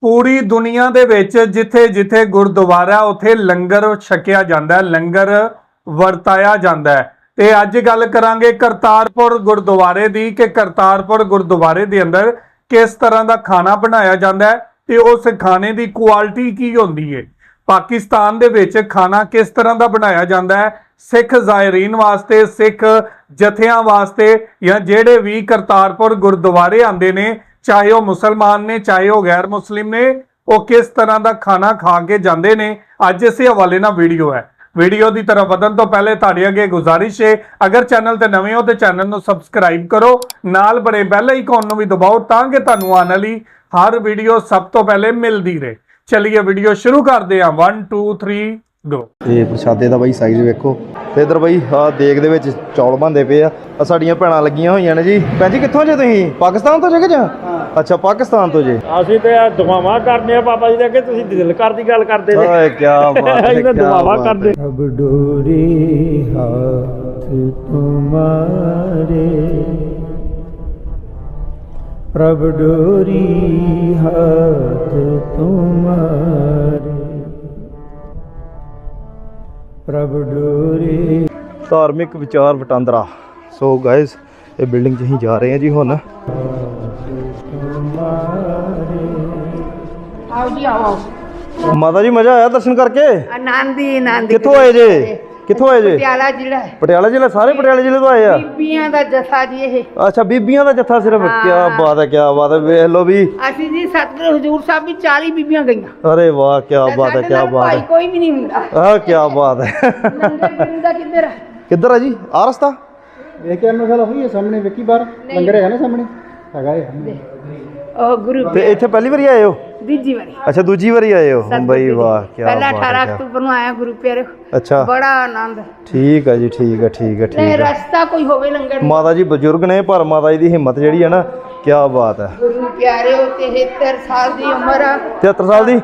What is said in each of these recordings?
ਪੂਰੀ ਦੁਨੀਆ ਦੇ ਵਿੱਚ ਜਿੱਥੇ ਜਿੱਥੇ ਗੁਰਦੁਆਰਾ ਉੱਥੇ ਲੰਗਰ ਛਕਿਆ ਜਾਂਦਾ ਹੈ, ਲੰਗਰ ਵਰਤਾਇਆ ਜਾਂਦਾ ਹੈ। ਤੇ ਅੱਜ ਗੱਲ ਕਰਾਂਗੇ ਕਰਤਾਰਪੁਰ ਗੁਰਦੁਆਰੇ ਦੀ ਕਿ ਕਰਤਾਰਪੁਰ ਗੁਰਦੁਆਰੇ ਦੇ ਅੰਦਰ ਕਿਸ ਤਰ੍ਹਾਂ ਦਾ ਖਾਣਾ ਬਣਾਇਆ ਜਾਂਦਾ ਹੈ ਤੇ ਉਸ ਖਾਣੇ ਦੀ ਕੁਆਲਿਟੀ ਕੀ ਹੁੰਦੀ ਹੈ। ਪਾਕਿਸਤਾਨ ਦੇ ਵਿੱਚ ਖਾਣਾ ਕਿਸ ਤਰ੍ਹਾਂ ਦਾ ਬਣਾਇਆ ਜਾਂਦਾ ਹੈ? ਸਿੱਖ ਜ਼ਾਇਰੀਨ ਵਾਸਤੇ, ਸਿੱਖ ਜਥਿਆਂ ਵਾਸਤੇ ਜਾਂ ਜਿਹੜੇ ਵੀ ਕਰਤਾਰਪੁਰ ਗੁਰਦੁਆਰੇ ਆਉਂਦੇ ਨੇ ਚਾਹੇ ਉਹ ਮੁਸਲਮਾਨ ਨੇ, ਚਾਹੇ ਉਹ ਗੈਰ ਮੁਸਲਿਮ ਨੇ, ਉਹ ਕਿਸ ਤਰ੍ਹਾਂ ਦਾ ਖਾਣਾ ਖਾ ਕੇ ਜਾਂਦੇ ਨੇ, ਅੱਜ ਇਸੇ ਹਵਾਲੇ ਨਾਲ ਵੀਡੀਓ ਹੈ। ਵੀਡੀਓ ਦੀ ਤਰਫ ਵਧਣ ਤੋਂ ਪਹਿਲੇ ਤੁਹਾਡੇ ਅੱਗੇ ਗੁਜ਼ਾਰਿਸ਼ ਹੈ, ਅਗਰ ਚੈਨਲ ਤੇ ਨਵੇਂ ਹੋ ਤੇ ਚੈਨਲ ਨੂੰ ਸਬਸਕ੍ਰਾਈਬ ਕਰੋ, ਨਾਲ ਬਣੇ ਬੈਲ ਆਈਕਨ ਨੂੰ ਵੀ ਦਬਾਓ ਤਾਂ ਕਿ ਤੁਹਾਨੂੰ ਆਉਣ ਵਾਲੀ ਹਰ ਵੀਡੀਓ ਸਭ ਤੋਂ ਪਹਿਲੇ ਮਿਲਦੀ ਰਹੇ। ਚਲਿਏ ਵੀਡੀਓ ਸ਼ੁਰੂ ਕਰਦੇ ਹਾਂ। 1 2 3 ਗੋ ਤੇ ਪ੍ਰਸ਼ਾਦੇ ਦਾ ਬਾਈ ਸਾਈਜ਼ ਵੇਖੋ। ਤੇ ਇਧਰ ਬਾਈ ਆ ਦੇਗ ਦੇ ਵਿੱਚ ਚੌਲ ਬਣਦੇ ਪਏ ਆ। ਆ ਸਾਡੀਆਂ ਭੈਣਾਂ ਲੱਗੀਆਂ ਹੋਈਆਂ ਨੇ ਜੀ। ਭੈਣ ਜੀ, ਕਿੱਥੋਂ ਜੇ ਤੁਸੀਂ? ਪਾਕਿਸਤਾਨ ਤੋਂ ਜੇ ਕਿ ਜਾਂ? ਅੱਛਾ ਪਾਕਿਸਤਾਨ ਤੋਂ ਜੀ? ਅਸੀਂ ਤੇ ਆ ਦੁਆਵਾਂ ਕਰਦੇ ਆ ਬਾਬਾ ਜੀ ਦੇ ਅੱਗੇ ਤੁਸੀਂ ਦਿਲ ਕਰਦੀ ਗੱਲ ਕਰਦੇ ਨੇ ਓਏ ਕੀ ਬਾਤ ਹੈ ਕੀ ਦੁਆਵਾਂ ਕਰਦੇ। ਅਬ ਡੋਰੀ ਹੱਥ ਤੁਮਾਰੇ ਪ੍ਰਭ ਡੋਰੀ ਹੱਥ ਤੁਮਾਰੇ ਪ੍ਰਭ ਡੋਰੀ ਧਾਰਮਿਕ ਵਿਚਾਰ ਵਟਾਂਦਰਾ। ਸੋ ਗਾਇਸ ਇਹ ਬਿਲਡਿੰਗ 'ਚ ਹੀ ਜਾ ਰਹੇ ਹਾਂ ਜੀ ਹੁਣ। ਆਓ ਜੀ ਆਓ ਆਓ। ਮਾਤਾ ਜੀ ਮਜ਼ਾ ਆਇਆ ਦਰਸ਼ਨ ਕਰਕੇ? ਆਨੰਦ ਹੀ ਆਨੰਦ ਕਿੱਥੋਂ ਆਏ ਜੇ? ਕਿੱਥੋਂ ਆਏ ਜੇ? ਪਟਿਆਲਾ ਜ਼ਿਲ੍ਹਾ ਹੈ। ਪਟਿਆਲਾ ਜ਼ਿਲ੍ਹਾ ਸਾਰੇ ਪਟਿਆਲੇ ਜ਼ਿਲ੍ਹੇ ਤੋਂ ਆਏ ਆ? ਬੀਬੀਆਂ ਦਾ ਜਥਾ ਜੀ ਇਹ। ਅੱਛਾ ਬੀਬੀਆਂ ਦਾ ਜੱਥਾ ਸਿਰਫ? ਕੀ ਹਾਂ। ਬਾਤ ਹੈ ਕੀ ਬਾਤ ਹੈ ਵੇਖ ਲਓ ਵੀ। ਅਸੀਂ ਜੀ ਸਤਿਗੁਰੂ ਹਜ਼ੂਰ ਸਾਹਿਬ ਵੀ 40 ਬੀਬੀਆਂ ਗਈਆਂ। ਅਰੇ ਵਾਹ ਕੀ ਬਾਤ ਹੈ ਸਾਡੇ ਕੀ ਬਾਤ ਭਾਈ ਹੈ। ਕੋਈ ਵੀ ਨਹੀਂ ਹੁੰਦਾ। ਆਹ ਕੀ ਬਾਤ ਹੈ। ਲੰਗਰ ਗੁਰੂ ਦਾ ਕਿੱਧਰ ਹੈ? ਕਿੱਧਰ ਆ ਜੀ? ਆ ਰਸਤਾ? ਕਿਆ ਮਸਲਾ ਹੋਈ ਹੈ ਸਾਹਮਣੇ ਵੇਖੀ ਬਾਹਰ। ਲੰਗਰ ਹੈ ਨਾ ਸਾਹਮਣੇ? ਹੈਗਾ ਇਹ। ਉਹ ਗੁਰੂ ਤੇ ਇੱਥੇ ਪਹਿਲੀ ਵਾਰੀ ਆਏ ਹੋ? ਦੂਜੀ ਵਾਰੀ। ਅੱਛਾ ਦੂਜੀ ਵਾਰੀ ਆਏ ਹੋ? ਸਤਿਗੁਰੂ ਬਈ ਜੀ। ਵਾਹ ਕੀ ਬਾਤ ਪਹਿਲਾਂ 18 ਹੈ ਕਿਆ- ਅਕਤੂਬਰ ਨੂੰ ਆਇਆ ਗੁਰੂ ਪਿਆਰੇ। ਅੱਛਾ। ਬੜਾ ਆਨੰਦ। ਠੀਕ ਹੈ ਜੀ ਠੀਕ ਹੈ ਠੀਕ ਹੈ ਨਹੀਂ ਠੀਕ ਹੈ ਰਸਤਾ ਕੋਈ ਹੋਵੇ ਲੰਗਰ ਮਾਤਾ ਜੀ ਬਜ਼ੁਰਗ ਨੇ ਪਰ ਮਾਤਾ ਜੀ ਦੀ ਹਿੰਮਤ ਜਿਹੜੀ ਹੈ ਨਾ ਕੀ ਬਾਤ ਹੈ। ਗੁਰੂ ਪਿਆਰੇ ਉਹ 73 ਸਾਲ ਦੀ ਉਮਰ 73 ਸਾਲ ਦੀ?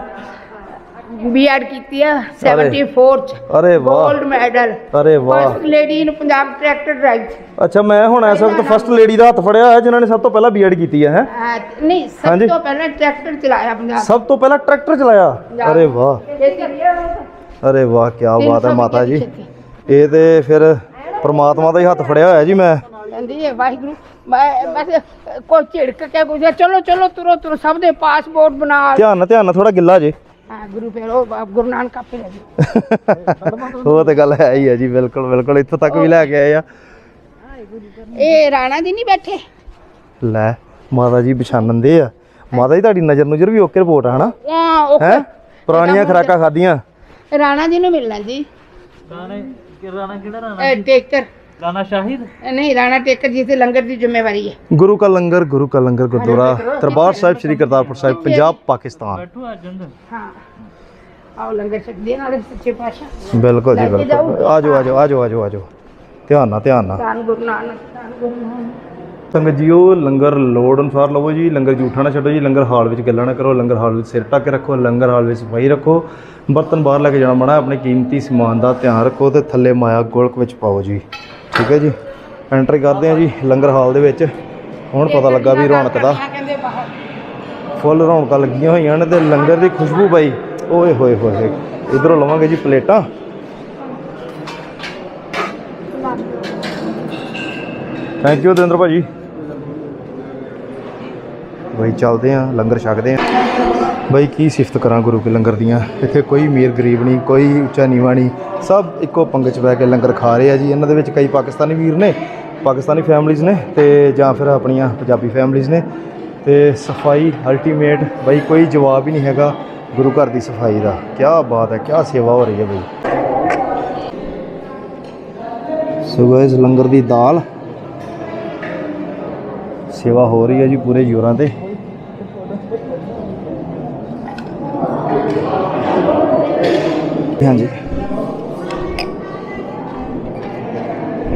ਬੀਐਡ ਕੀਤੀ ਆ 74 ਚ ਅਰੇ ਵਾਹ। 골ਡ ਮੈਡਲ ਅਰੇ ਵਾਹ। First lady in Punjab tractor drive ਅੱਛਾ ਮੈਂ ਹੁਣ ਇਸ ਵਕਤ ਫਸਟ ਲੇਡੀ ਦਾ ਹੱਥ ਫੜਿਆ ਹੈ ਜਿਨ੍ਹਾਂ ਨੇ ਸਭ ਤੋਂ ਪਹਿਲਾਂ ਬੀਐਡ ਕੀਤੀ ਹੈ? ਨਹੀਂ ਸਭ। ਤੋਂ ਪਹਿਲਾਂ ਟਰੈਕਟਰ ਚਲਾਇਆ ਪੰਜਾਬ। ਸਭ ਤੋਂ ਪਹਿਲਾਂ ਟਰੈਕਟਰ ਚਲਾਇਆ? ਅਰੇ ਵਾਹ। ਅਰੇ ਵਾਹ ਕੀ ਬਾਤ ਹੈ 300 ਮਾਤਾ ਜੀ। ਇਹ ਤੇ ਫਿਰ ਪ੍ਰਮਾਤਮਾ ਦਾ ਹੀ ਹੱਥ ਫੜਿਆ ਹੋਇਆ ਜੀ ਮੈਂ। ਕਹਿੰਦੀ ਹੈ ਵਾਹਿਗੁਰੂ ਮੈਂ ਬਸ ਕੋਈ ਝਿੜਕ ਕੇ ਪੁੱਛਿਆ ਚਲੋ ਚਲੋ ਤੁਰੋ ਤੁਰੋ ਸਭ ਦੇ ਪਾਸਪੋਰਟ ਬਣਾ। ਧਿਆਨ ਧਿਆਨ ਥੋੜਾ ਗਿੱਲਾ ਜੇ। ਗੁਰੂ ਫਿਰ ਉਹ ਬਾਪ ਗੁਰੂ ਨਾਨਕ ਆਪੇ ਲੈ ਜੀ ਉਹ ਤੇ ਗੱਲ ਹੈ ਹੀ ਹੈ ਜੀ ਬਿਲਕੁਲ ਬਿਲਕੁਲ। ਇੱਥੋਂ ਤੱਕ ਵੀ ਲੈ ਕੇ ਆਏ ਆ। ਇਹ ਰਾਣਾ ਜੀ ਨਹੀਂ ਬੈਠੇ। ਲੈ ਮਾਤਾ ਜੀ ਪਛਾਣਨ ਦੇ ਆ। ਮਾਤਾ ਜੀ ਤੁਹਾਡੀ ਨਜ਼ਰ ਨੁਜ਼ਰ ਵੀ ਓਕੇ ਰਿਪੋਰਟ ਆ ਹਨਾ? ਹਾਂ ਪੁਰਾਣੀਆਂ ਖਰਾਕਾਂ ਖਾਧੀਆਂ। ਰਾਣਾ ਜੀ ਨੂੰ ਮਿਲਣਾ ਜੀ। ਰਾਣਾ ਰਾਣਾ ਕਿਹੜਾ ਰਾਣਾ ਇਹ ਟੇਕਰ। ਰਾਣਾ ਸ਼ਾਹਿਦ? ਨਹੀਂ ਰਾਣਾ ਟੇਕਰ ਜੀ ਤੇ ਲੰਗਰ ਦੀ ਜ਼ਿੰਮੇਵਾਰੀ ਹੈ। ਗੁਰੂ ਕਾ ਲੰਗਰ ਗੁਰੂ ਕਾ ਲੰਗਰ ਗੁਰਦੁਆਰਾ ਦਰਬਾਰ ਸਾਹਿਬ ਸ੍ਰੀ ਕਰਤਾਰਪੁਰ ਸਾਹਿਬ ਪੰਜਾਬ ਪਾਕਿਸਤਾਨ। ਬੈਠੋ ਅਜੰਦ ਹਾਂ। ਆਓ ਲੰਗਰ ਛਕਦੇ ਨਾਲੇ ਸੱਚੇ ਪਾਤਸ਼ਾਹ। ਬਿਲਕੁਲ ਜੀ ਲੈ ਕੇ ਬਿਲਕੁਲ। ਜਾਓ। ਆਜੋ ਆਜੋ ਆਜੋ ਆਜੋ ਆਜੋ। ਧਿਆਨ ਨਾਲ ਧਿਆਨ ਨਾਲ। ਧੰਨ ਗੁਰੂ ਨਾਨਕ ਧੰਨ ਗੁਰੂ ਨਾਨਕ। ਸੰਗਤ ਜੀਓ ਲੰਗਰ ਲੋੜ ਅਨੁਸਾਰ ਲਵੋ ਜੀ। ਲੰਗਰ ਜੂਠਾ ਨਾ ਛੱਡੋ ਜੀ। ਲੰਗਰ ਹਾਲ ਵਿੱਚ ਗੱਲਾਂ ਨਾ ਕਰੋ। ਲੰਗਰ ਹਾਲ ਵਿੱਚ ਸਿਰ ਢੱਕ ਕੇ ਰੱਖੋ। ਲੰਗਰ ਹਾਲ ਵਿੱਚ ਸਫ਼ਾਈ ਰੱਖੋ। ਬਰਤਨ ਬਾਹਰ ਲੈ ਕੇ ਜਾਣਾ ਮਨਾ ਆਪਣੇ ਕੀਮਤੀ ਸਮਾਨ ਦਾ ਧਿਆਨ ਰੱਖੋ ਤੇ ਥੱਲੇ ਮਾਇਆ ਗੋਲਕ ਵਿੱਚ ਪਾਓ ਜੀ। ਠੀਕ ਹੈ ਜੀ। ਐਂਟਰੀ ਕਰਦੇ ਆ ਜੀ ਲੰਗਰ ਹਾਲ ਦੇ ਵਿੱਚ। ਹੁਣ ਪਤਾ ਲੱਗਾ ਵੀ ਰੌਣਕ ਦਾ। ਫੁੱਲ ਰੌਣਕਾਂ ਲੱਗੀਆਂ ਹੋਈਆਂ ਨੇ ਤੇ ਲੰਗਰ ਦੀ ਖੁਸ਼ਬੂ ਬਾਈ। ਓਏ ਹੋਏ ਹੋਏ ਹੋਏ। ਇਧਰੋਂ ਲਵਾਂਗੇ ਜੀ ਪਲੇਟਾਂ। ਥੈਂਕ ਯੂ ਦਰਿੰਦਰ ਭਾਜੀ। ਬਈ ਚੱਲਦੇ ਆ, ਲੰਗਰ ਛਕਦੇ ਆ। ਬਈ ਕੀ ਸਿਫਤ ਕਰਾਂ ਗੁਰੂ ਕੇ ਲੰਗਰ ਦੀਆਂ? ਇੱਥੇ ਕੋਈ ਅਮੀਰ ਗਰੀਬ ਨਹੀਂ, ਕੋਈ ਉੱਚਾ ਨੀਵਾਂ ਨਹੀਂ। ਸਭ ਇੱਕੋ ਪੰਗਤ 'ਚ ਬਹਿ ਕੇ ਲੰਗਰ ਖਾ ਰਹੇ ਆ ਜੀ। ਇਹਨਾਂ ਦੇ ਵਿੱਚ ਕਈ ਪਾਕਿਸਤਾਨੀ ਵੀਰ ਨੇ, ਪਾਕਿਸਤਾਨੀ ਫੈਮਿਲੀਜ਼ ਨੇ ਤੇ ਜਾਂ ਫਿਰ ਆਪਣੀਆਂ ਪੰਜਾਬੀ ਫੈਮਿਲੀਜ਼ ਨੇ। ਤੇ ਸਫ਼ਾਈ ਅਲਟੀਮੇਟ ਬਈ ਕੋਈ ਜਵਾਬ ਹੀ ਨਹੀਂ ਹੈਗਾ ਗੁਰੂ ਘਰ ਦੀ ਸਫ਼ਾਈ ਦਾ। ਕੀ ਬਾਤ ਹੈ ਕੀ ਸੇਵਾ ਹੋ ਰਹੀ ਹੈ ਬਈ। ਸੋ ਗਾਇਸ ਲੰਗਰ ਦੀ ਦਾਲ ਸੇਵਾ ਹੋ ਰਹੀ ਹੈ ਜੀ ਪੂਰੇ ਜ਼ੋਰਾਂ ਤੇ। ਹਾਂਜੀ।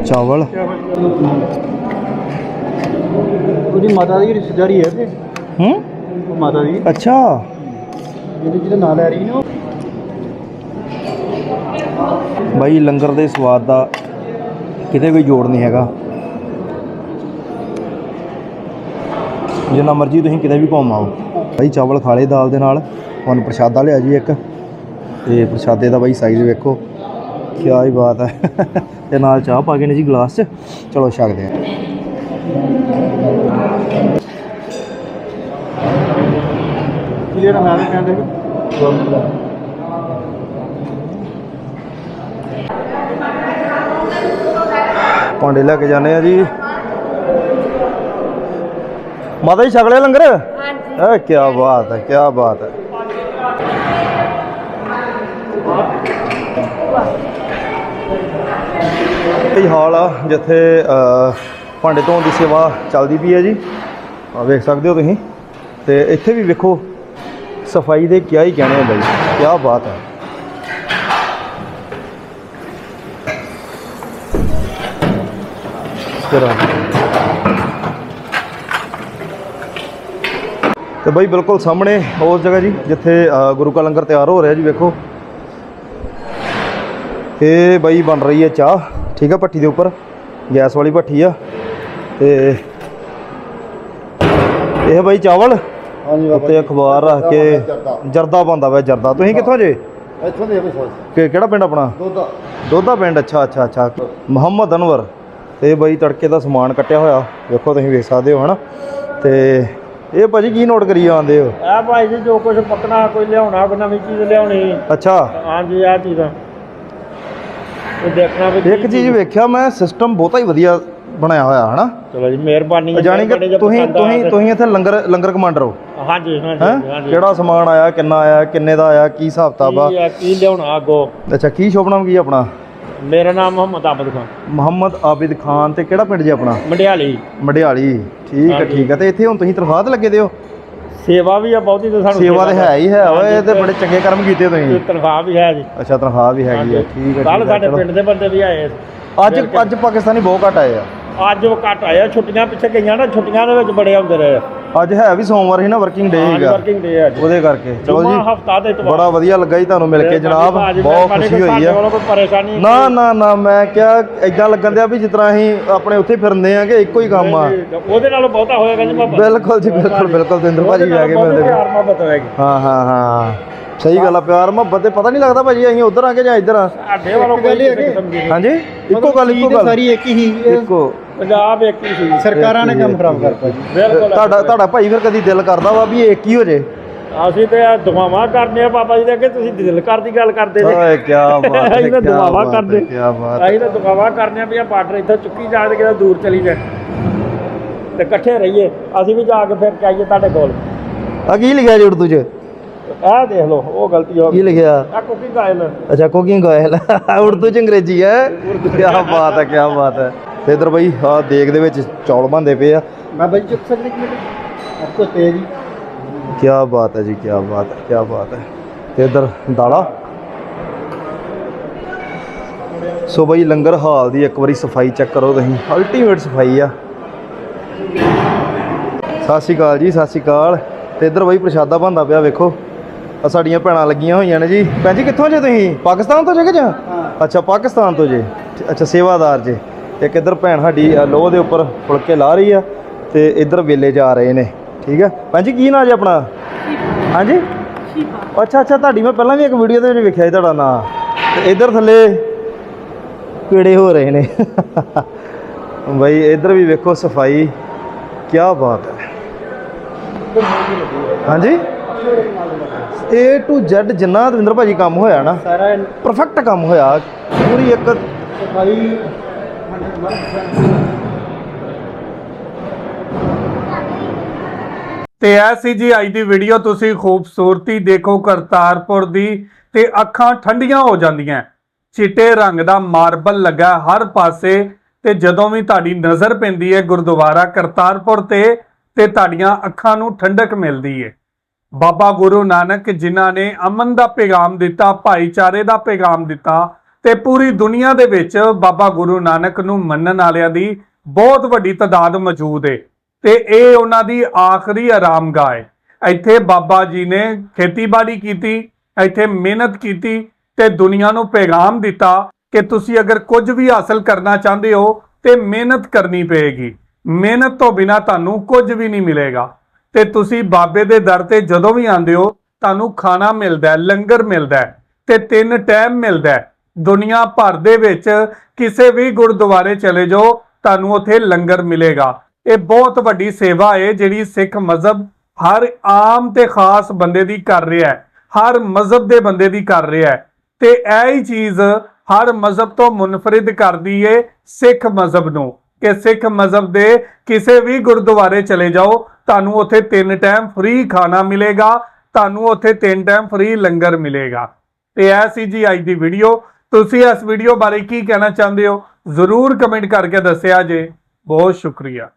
ਚਾਵਲ। ਉਹਦੀ ਮਾਤਾ ਦੀ ਰਿਸ਼ਤੇਦਾਰੀ ਹੈ ਤੇ ਹੂੰ? ਉਹ ਮਾਤਾ ਦੀ। ਅੱਛਾ। ਜਿਹਦੇ ਜਿਹਦਾ ਨਾਂ ਲੈ ਰਹੀ ਨੇ ਬਾਈ ਲੰਗਰ ਦੇ ਸਵਾਦ ਦਾ ਕਿਤੇ ਵੀ ਜੋੜ ਨਹੀਂ ਹੈਗਾ। ਜਿੰਨਾ ਮਰਜ਼ੀ ਤੁਸੀਂ ਕਿਤੇ ਵੀ ਘੁੰਮ ਆਓ। ਭਾਈ ਚਾਵਲ ਖਾ ਲਏ ਦਾਲ ਦੇ ਨਾਲ। ਹੁਣ ਪ੍ਰਸ਼ਾਦਾ ਲਿਆ ਜੀ ਇੱਕ। ਤੇ ਪ੍ਰਸ਼ਾਦੇ ਦਾ ਬਾਈ ਸਾਈਜ਼ ਵੇਖੋ। ਕੀ ਹੀ ਬਾਤ ਹੈ। ਤੇ ਨਾਲ ਚਾਹ ਪਾ ਕੇ ਨੇ ਜੀ ਗਲਾਸ 'ਚ। ਚਲੋ ਛਕਦੇ ਆ ਕਲੀਅਰ ਮੈਂ ਵੀ ਕਹਿੰਦਾ ਭਾਂਡੇ ਲੈ ਕੇ ਜਾਂਦੇ ਆ ਜੀ। ਮਾਤਾ ਜੀ ਛਕ ਲਿਆ ਲੰਗਰ? ਹਾਂਜੀ। ਕੀ ਬਾਤ ਹੈ ਕੀ ਬਾਤ ਹੈ। ਇਹ ਹਾਲ ਆ, ਜਿੱਥੇ ਭਾਂਡੇ ਧੋਣ ਦੀ ਸੇਵਾ ਚੱਲਦੀ ਪਈ ਹੈ ਜੀ। ਆ, ਵੇਖ ਸਕਦੇ ਹੋ ਤੁਸੀਂ। ਤੇ ਇੱਥੇ ਵੀ ਵੇਖੋ, ਸਫ਼ਾਈ ਦੇ ਕਿਆ ਹੀ ਕਹਿਣੇ ਆ ਬਾਈ, ਕਿਆ ਬਾਤ ਹੈ ਤੇਰਾ ਤੇ ਬਾਈ, ਬਿਲਕੁਲ ਸਾਹਮਣੇ ਉਸ ਜਗ੍ਹਾ ਜੀ, ਜਿੱਥੇ ਗੁਰੂ ਕਾ ਲੰਗਰ ਤਿਆਰ ਹੋ ਰਿਹਾ ਜੀ, ਵੇਖੋ। ਇਹ ਬਾਈ, ਬਣ ਰਹੀ ਹੈ ਚਾਹ। ਠੀਕ ਆ ਭੱਠੀ ਦੇ ਉੱਪਰ ਗੈਸ ਵਾਲੀ ਭੱਠੀ ਆ। ਤੇ ਇਹ ਬਾਈ ਚਾਵਲ ਹਾਂਜੀ ਉੱਤੇ ਅਖਬਾਰ ਰੱਖ ਕੇ ਜਰਦਾ ਬੰਦਾ ਵਾ ਜਰਦਾ। ਤੁਸੀਂ ਕਿੱਥੋਂ ਜੇ? ਇੱਥੋਂ ਦੇ ਬਈ ਕਿ ਕਿਹੜਾ ਪਿੰਡ ਆਪਣਾ? ਦੁੱਧ ਦੋਦਾ ਪਿੰਡ ਅੱਛਾ ਅੱਛਾ ਅੱਛਾ। ਮੁਹੰਮਦ ਅਨਵਰ। ਇਹ ਬਾਈ ਤੜਕੇ ਦਾ ਸਮਾਨ ਕੱਟਿਆ ਹੋਇਆ। ਵੇਖੋ ਤੁਸੀਂ ਵੇਖ ਸਕਦੇ ਹੋ ਹਨਾ? ਤੇ ਇਹ ਭਾਜੀ ਕੀ ਨੋਟ ਕਰੀ ਜਾਂਦੇ ਹੋ? ਆ ਭਾਈ ਜੀ ਜੋ ਕੁਝ ਪਕਣਾ ਕੋਈ ਲਿਆਉਣਾ ਕੋਈ ਨਵੀਂ ਚੀਜ਼ ਲਿਆਉਣੀ। ਅੱਛਾ। ਹਾਂਜੀ ਆ ਚੀਜ਼ਾਂ ਦੇਖਣਾ ਵੀ ਇੱਕ ਚੀਜ਼ ਵੇਖਿਆ ਮੈਂ ਸਿਸਟਮ ਬਹੁਤਾ ਹੀ ਵਧੀਆ ਬਣਾਇਆ ਹੋਇਆ ਹਨਾ? ਚਲੋ ਜੀ ਮਿਹਰਬਾਨੀ ਜਾਣੀ ਕਿ ਤੁਸੀਂ ਤੁਸੀਂ ਤੁਸੀਂ ਇੱਥੇ ਲੰਗਰ ਲੰਗਰ ਕਮਾਂਡਰ ਹੋ। ਹਾਂਜੀ ਹਾਂਜੀ ਕਿਹੜਾ ਸਮਾਨ ਆਇਆ ਕਿੰਨਾ ਆਇਆ ਕਿੰਨੇ ਦਾ ਆਇਆ ਕੀ ਹਿਸਾਬ ਕਿਤਾਬ ਆ? ਕੀ ਲਿਆਉਣਾ ਅੱਗੋ? ਅੱਛਾ ਕੀ ਸ਼ੁਭ ਨਾਮ ਕੀ ਆਪਣਾ? ਮੇਰਾ ਨਾਮ ਮੁਹੰਮਦ ਆਬਦ ਖਾਨ। ਮੁਹੰਮਦ ਆਬਿਦ ਖਾਨ ਤੇ ਕਿਹੜਾ ਪਿੰਡ ਜੀ ਆਪਣਾ? ਮੰਡਿਆਲੀ। ਮੜਿਆਲੀ ਠੀਕ ਹੈ। ਠੀਕ ਹੈ ਤੇ ਇੱਥੇ ਹੁਣ ਤੁਸੀਂ ਤਨਖਾਹ ਤੇ ਲੱਗੇ ਦੇ ਹੋ? ਸੇਵਾ ਵੀ ਆ ਬਹੁਤੀ ਤੇ ਸਾਨੂੰ ਸੇਵਾ ਤੇ ਹੈ ਹੀ ਹੈ ਓਏ ਇਹ ਤੇ ਬੜੇ ਚੰਗੇ ਕਰਮ ਕੀਤੇ ਤੁਸੀਂ। ਤਨਖਾਹ ਵੀ ਹੈ ਜੀ। ਅੱਛਾ ਤਨਖਾਹ ਵੀ ਹੈਗੀ ਹੈ ਠੀਕ ਹੈ ਕੱਲ ਸਾਡੇ। ਪਿੰਡ ਦੇ ਬੰਦੇ ਵੀ ਆਏ ਅੱਜ ਅੱਜ ਪਾਕਿਸਤਾਨੀ ਬਹੁਤ ਘੱਟ ਆਏ ਆ। ਅੱਜ ਉਹ ਘੱਟ ਆਇਆ ਛੁੱਟੀਆਂ ਪਿੱਛੇ ਗਈਆਂ ਨਾ ਛੁੱਟੀਆਂ ਦੇ ਵਿੱਚ ਬੜੇ ਆਉਂਦੇ ਰਹੇ ਅੱਜ ਹੈ ਵੀ ਸੋਮਵਾਰ ਹੀ ਨਾ ਵਰਕਿੰਗ ਡੇ ਹਾਂ ਹੈਗਾ ਵਰਕਿੰਗ ਡੇ ਅੱਜ। ਉਹਦੇ ਕਰਕੇ। ਚਲੋ ਜੀ ਹਫਤਾ ਦੇ ਇਤਵਾਰ। ਬੜਾ ਵਧੀਆ ਲੱਗਾ ਜੀ ਤੁਹਾਨੂੰ ਮਿਲ ਕੇ ਜਨਾਬ। ਬਹੁਤ ਖੁਸ਼ੀ ਹੋਈ ਪਰੇਸ਼ਾਨੀ ਨਾ ਨਾ ਨਾ ਮੈਂ ਕਿਹਾ ਇਦਾਂ ਲੱਗਣ ਦਿਆ ਵੀ ਜਿਸ ਤਰ੍ਹਾਂ ਅਸੀਂ ਆਪਣੇ ਉੱਥੇ ਫਿਰਦੇ ਆ ਕਿ ਇੱਕੋ ਹੀ ਕੰਮ ਆ। ਉਹਦੇ ਨਾਲੋਂ ਬਹੁਤਾ ਹੋਏਗਾ ਜੀ ਬਾਬਾ ਬਿਲਕੁਲ ਜੀ ਬਿਲਕੁਲ ਬਿਲਕੁਲ ਦਿੰਦਰ ਭਾਜੀ ਆ ਕੇ ਮਿਲਦੇ ਹਾਂ ਹਾਂ ਹਾਂ। ਸਹੀ ਗੱਲ ਆ ਪਿਆਰ ਮੁਹੱਬਤ ਤੇ ਪਤਾ ਨਹੀਂ ਲੱਗਦਾ ਭਾਜੀ ਅਸੀਂ ਉਧਰ ਆ ਕੇ ਜਾਂ ਇੱਧਰ ਆ? ਸਾਡੇ ਵੱਲੋਂ ਇੱਕ ਗੱਲ ਕੋਈ ਹੈ। ਹਾਂਜੀ? ਇੱਕੋ ਗੱਲ ਇੱਕੋ ਗੱਲ। ਸਾਰੀ ਇੱਕ ਹੀ ਇੱਕੋ। ਪੰਜਾਬ ਇੱਕ ਹੀ ਸੀ। ਸਰਕਾਰਾਂ ਨੇ ਕੰਮ ਖਰਾਬ ਕਰਤਾ ਜੀ। ਬਿਲਕੁਲ। ਤੁਹਾਡਾ ਤੁਹਾਡਾ ਭਾਈ ਫਿਰ ਕਦੀ ਦਿਲ ਕਰਦਾ ਵਾ ਵੀ ਇਹ ਇੱਕ ਹੀ ਹੋ ਜੇ? ਅਸੀਂ ਤੇ ਆ ਦੁਆਵਾਂ ਕਰਨੇ ਆ ਬਾਬਾ ਜੀ ਦੇ ਅੱਗੇ ਤੁਸੀਂ ਦਿਲ ਕਰ ਦੀ ਗੱਲ ਕਰਦੇ ਨੇ ਓਏ ਕੀ ਬਾਤ ਹੈ ਅਸੀਂ ਤਾਂ ਕੀ ਦੁਆਵਾਂ ਕਰਦੇ। ਕੀ ਬਾਤ ਹੈ। ਅਸੀਂ ਤਾਂ ਦੁਆਵਾਂ ਕਰਨੇ ਆ ਵੀ ਆ ਬਾਰਡਰ ਇੱਥੋਂ ਚੁੱਕੀ ਜਾ ਤੇ ਕਿਤੇ ਦੂਰ ਚਲੀ ਜਾਏ। ਤੇ ਇਕੱਠੇ ਰਹੀਏ ਅਸੀਂ ਵੀ ਜਾ ਕੇ ਫਿਰ ਕੇ ਆਈਏ ਤੁਹਾਡੇ ਕੋਲ। ਆ ਕੀ ਲਿਖਿਆ ਜੀ ਉਰਦੂ 'ਚ? ਇਹ ਦੇਖ ਲਓ ਉਹ ਗਲਤੀ ਹੋ ਕੀ ਗਈ ਲਿਖਿਆ? ਆ ਕੁਕਿੰਗ ਆਇਲ ਅੱਛਾ ਕੁਕਿੰਗ ਆਇਲ ਉਰਦੂ 'ਚ ਅੰਗਰੇਜ਼ੀ ਹੈ। ਕੀ ਬਾਤ ਹੈ ਕੀ ਬਾਤ ਹੈ। ਤੇ ਇਧਰ ਬਈ ਆ ਦੇਗ ਦੇ ਵਿੱਚ ਚੌਲ ਬਣਦੇ ਪਏ ਆ। ਮੈਂ ਬਾਈ ਚੁੱਕ ਸਕਦੇ ਕਿ ਆਪਕੋ ਤੇਜ਼ ਹੀ। ਕੀ ਬਾਤ ਹੈ ਜੀ ਕੀ ਬਾਤ ਹੈ ਕੀ ਬਾਤ ਹੈ। ਤੇ ਇਧਰ ਦਾਲਾ। ਸੋ ਬਈ ਲੰਗਰ ਹਾਲ ਦੀ ਇੱਕ ਵਾਰੀ ਸਫ਼ਾਈ ਚੈੱਕ ਕਰੋ ਤੁਸੀਂ। ਅਲਟੀਮੇਟ ਸਫ਼ਾਈ ਆ। ਸਤਿ ਸ਼੍ਰੀ ਅਕਾਲ ਜੀ ਸਤਿ ਸ਼੍ਰੀ ਅਕਾਲ। ਤੇ ਇਧਰ ਬਈ ਪ੍ਰਸ਼ਾਦਾ ਬਣਦਾ ਪਿਆ ਵੇਖੋ। ਆ ਸਾਡੀਆਂ ਭੈਣਾਂ ਲੱਗੀਆਂ ਹੋਈਆਂ ਨੇ ਜੀ। ਭੈਣ ਜੀ ਕਿੱਥੋਂ ਜੇ ਤੁਸੀਂ? ਪਾਕਿਸਤਾਨ ਤੋਂ ਜੇ ਕਿ ਜਾਂ? ਅੱਛਾ ਪਾਕਿਸਤਾਨ ਤੋਂ ਜੇ। ਅੱਛਾ ਸੇਵਾਦਾਰ ਜੇ। ਇੱਕ ਇਧਰ ਭੈਣ ਸਾਡੀ ਲੋਹ ਦੇ ਉੱਪਰ ਫੁਲਕੇ ਲਾ ਰਹੀ ਆ ਤੇ ਇਧਰ ਵੇਲੇ ਜਾ ਰਹੇ ਨੇ ਠੀਕ ਆ? ਭੈਣ ਜੀ ਕੀ ਨਾਂ ਜੀ ਆਪਣਾ? ਹਾਂਜੀ? ਅੱਛਾ ਅੱਛਾ ਤੁਹਾਡੀ ਮੈਂ ਪਹਿਲਾਂ ਵੀ ਇੱਕ ਵੀਡੀਓ ਦੇ ਵਿੱਚ ਵੇਖਿਆ ਸੀ ਤੁਹਾਡਾ ਨਾਂ। ਤੇ ਇਧਰ ਥੱਲੇ ਕੀੜੇ ਹੋ ਰਹੇ ਨੇ। ਬਈ ਇਧਰ ਵੀ ਵੇਖੋ ਸਫ਼ਾਈ ਕੀ ਬਾਤ ਹੈ। ਹਾਂਜੀ? A to Z ਜਿੰਨਾ ਦਵਿੰਦਰ ਭਾਜੀ ਕੰਮ ਹੋਇਆ ਨਾ ਸਾਰਾ ਪਰਫੈਕਟ ਕੰਮ ਹੋਇਆ। ਪੂਰੀ ਇੱਕ ਸਫ਼ਾਈ ਤੇ ਐ ਸੀ ਜੀ ਅੱਜ ਦੀ ਵੀਡੀਓ ਤੁਸੀਂ ਖੂਬਸੂਰਤੀ ਦੇਖੋ ਕਰਤਾਰਪੁਰ ਦੀ ਤੇ ਅੱਖਾਂ ਠੰਡੀਆਂ ਹੋ ਜਾਂਦੀਆਂ। ਚਿੱਟੇ ਰੰਗ ਦਾ ਮਾਰਬਲ ਲੱਗਾ ਹਰ ਪਾਸੇ ਤੇ ਜਦੋਂ ਵੀ ਤੁਹਾਡੀ ਨਜ਼ਰ ਪੈਂਦੀ ਹੈ ਗੁਰਦੁਆਰਾ ਕਰਤਾਰਪੁਰ ਤੇ ਤੇ ਤੁਹਾਡੀਆਂ ਅੱਖਾਂ ਨੂੰ ਠੰਡਕ ਮਿਲਦੀ ਹੈ ਬਾਬਾ ਗੁਰੂ ਨਾਨਕ ਜਿਨ੍ਹਾਂ ਨੇ ਅਮਨ ਦਾ ਪੈਗਾਮ ਦਿੱਤਾ, ਭਾਈਚਾਰੇ ਦਾ ਪੈਗਾਮ ਦਿੱਤਾ ਤੇ ਪੂਰੀ ਦੁਨੀਆ ਦੇ ਵਿੱਚ ਬਾਬਾ ਗੁਰੂ ਨਾਨਕ ਨੂੰ ਮੰਨਣ ਵਾਲਿਆਂ ਦੀ ਬਹੁਤ ਵੱਡੀ ਤਾਦਾਦ ਮੌਜੂਦ ਹੈ ਤੇ ਇਹ ਉਹਨਾਂ ਦੀ ਆਖਰੀ ਆਰਾਮਗਾਹ ਹੈ ਇੱਥੇ ਬਾਬਾ ਜੀ ਨੇ ਖੇਤੀਬਾੜੀ ਕੀਤੀ, ਇੱਥੇ ਮਿਹਨਤ ਕੀਤੀ ਤੇ ਦੁਨੀਆ ਨੂੰ ਪੈਗਾਮ ਦਿੱਤਾ ਕਿ ਤੁਸੀਂ ਅਗਰ ਕੁਝ ਵੀ ਹਾਸਲ ਕਰਨਾ ਚਾਹੁੰਦੇ ਹੋ ਤੇ ਮਿਹਨਤ ਕਰਨੀ ਪਏਗੀ। ਮਿਹਨਤ ਤੋਂ ਬਿਨਾ ਤੁਹਾਨੂੰ ਕੁਝ ਵੀ ਨਹੀਂ ਮਿਲੇਗਾ। ਤੇ ਤੁਸੀਂ ਬਾਬੇ ਦੇ ਦਰ ਤੇ ਜਦੋਂ ਵੀ ਆਉਂਦੇ ਹੋ, ਤੁਹਾਨੂੰ ਖਾਣਾ ਮਿਲਦਾ, ਲੰਗਰ ਮਿਲਦਾ ਹੈ ਤੇ ਤਿੰਨ ਟਾਈਮ ਮਿਲਦਾ। ਦੁਨੀਆ ਭਰ ਦੇ ਵਿੱਚ ਕਿਸੇ ਵੀ ਗੁਰਦੁਆਰੇ ਚਲੇ ਜਾਓ, ਤੁਹਾਨੂੰ ਉੱਥੇ ਲੰਗਰ ਮਿਲੇਗਾ। ਇਹ ਬਹੁਤ ਵੱਡੀ ਸੇਵਾ ਹੈ ਜਿਹੜੀ ਸਿੱਖ ਮਜ਼ਹਬ ਹਰ ਆਮ ਤੇ ਖਾਸ ਬੰਦੇ ਦੀ ਕਰ ਰਿਹਾ ਹੈ। ਹਰ ਮਜ਼ਹਬ ਦੇ ਬੰਦੇ ਦੀ ਕਰ ਰਿਹਾ ਹੈ। ਤੇ ਇਹ ਹੀ ਚੀਜ਼ ਹਰ ਮਜ਼ਹਬ ਤੋਂ ਮੁਨਫਰਿਦ ਕਰਦੀ ਏ ਸਿੱਖ ਮਜ਼ਹਬ ਨੂੰ, ਕਿ ਸਿੱਖ ਮਜ਼ਹਬ ਦੇ ਕਿਸੇ ਵੀ ਗੁਰਦੁਆਰੇ ਚਲੇ ਜਾਓ, ਤੁਹਾਨੂੰ ਉੱਥੇ ਤਿੰਨ ਟਾਈਮ ਫ੍ਰੀ ਖਾਣਾ ਮਿਲੇਗਾ, ਤੁਹਾਨੂੰ ਉੱਥੇ ਤਿੰਨ ਟਾਈਮ ਫ੍ਰੀ ਲੰਗਰ ਮਿਲੇਗਾ। ਤੇ ਇਹ ਸੀ ਜੀ ਅੱਜ ਦੀ ਵੀਡੀਓ ਤੁਸੀਂ ਇਸ ਵੀਡੀਓ ਬਾਰੇ ਕੀ ਕਹਿਣਾ ਚਾਹੁੰਦੇ ਹੋ? ਜ਼ਰੂਰ ਕਮੈਂਟ ਕਰਕੇ ਦੱਸਿਆ ਜੇ। ਬਹੁਤ ਸ਼ੁਕਰੀਆ।